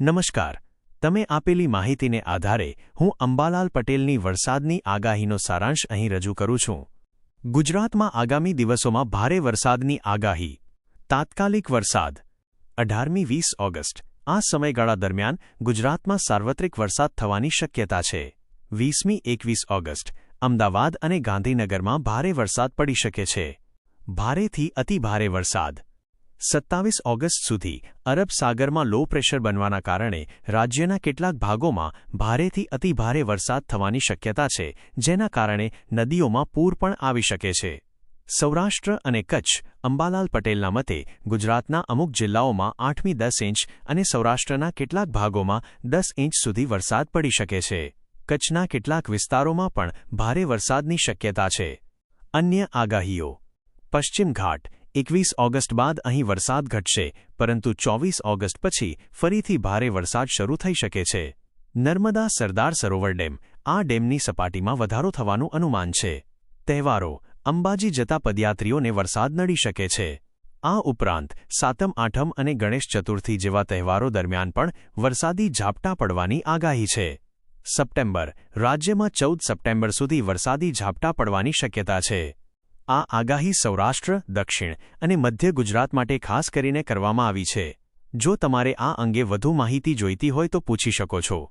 નમસ્કાર. તમે આપેલી માહિતીને આધારે હું અંબાલાલ પટેલની વરસાદની આગાહીનો સારાંશ અહીં રજૂ કરું છું. ગુજરાતમાં આગામી દિવસોમાં ભારે વરસાદની આગાહી. તાત્કાલિક વરસાદ. અઢારમી વીસ ઓગસ્ટ. આ સમયગાળા દરમિયાન ગુજરાતમાં સાર્વત્રિક વરસાદ થવાની શક્યતા છે. વીસમી એકવીસ ઓગસ્ટ. અમદાવાદ અને ગાંધીનગરમાં ભારે વરસાદ પડી શકે છે. ભારેથી અતિભારે વરસાદ. સત્તાવીસ ઓગસ્ટ સુધી અરબ સાગરમાં લો પ્રેશર બનવાના કારણે રાજ્યના કેટલાક ભાગોમાં ભારેથી અતિભારે વરસાદ થવાની શક્યતા છે, જેના કારણે નદીઓમાં પૂર પણ આવી શકે છે. સૌરાષ્ટ્ર અને કચ્છ અંબાલાલ પટેલના મતે ગુજરાતના અમુક જિલ્લાઓમાં આઠમી દસ ઇંચ અને સૌરાષ્ટ્રના કેટલાક ભાગોમાં દસ ઇંચ સુધી વરસાદ પડી શકે છે. કચ્છના કેટલાક વિસ્તારોમાં પણ ભારે વરસાદની શક્યતા છે. અન્ય આગાહીઓ. પશ્ચિમ ઘાટ એકવીસ ઓગસ્ટ બાદ અહીં વરસાદ ઘટશે, પરંતુ ચોવીસ ઓગસ્ટ પછી ફરીથી ભારે વરસાદ શરૂ થઈ શકે છે. નર્મદા સરદાર સરોવર ડેમ, આ ડેમની સપાટીમાં વધારો થવાનું અનુમાન છે. તહેવારો, અંબાજી જતા પદયાત્રીઓને વરસાદ નડી શકે છે. આ ઉપરાંત, સાતમ, આઠમ અને ગણેશ ચતુર્થી જેવા તહેવારો દરમિયાન પણ વરસાદી ઝાપટા પડવાની આગાહી છે. સપ્ટેમ્બર, રાજ્યમાં ચૌદ સપ્ટેમ્બર સુધી વરસાદી ઝાપટા પડવાની શક્યતા છે. આ આગાહી સૌરાષ્ટ્ર, દક્ષિણ અને મધ્ય ગુજરાત માટે ખાસ કરીને કરવામાં આવી છે. જો તમારે આ અંગે વધુ માહિતી જોઈતી હોય તો પૂછી શકો છો.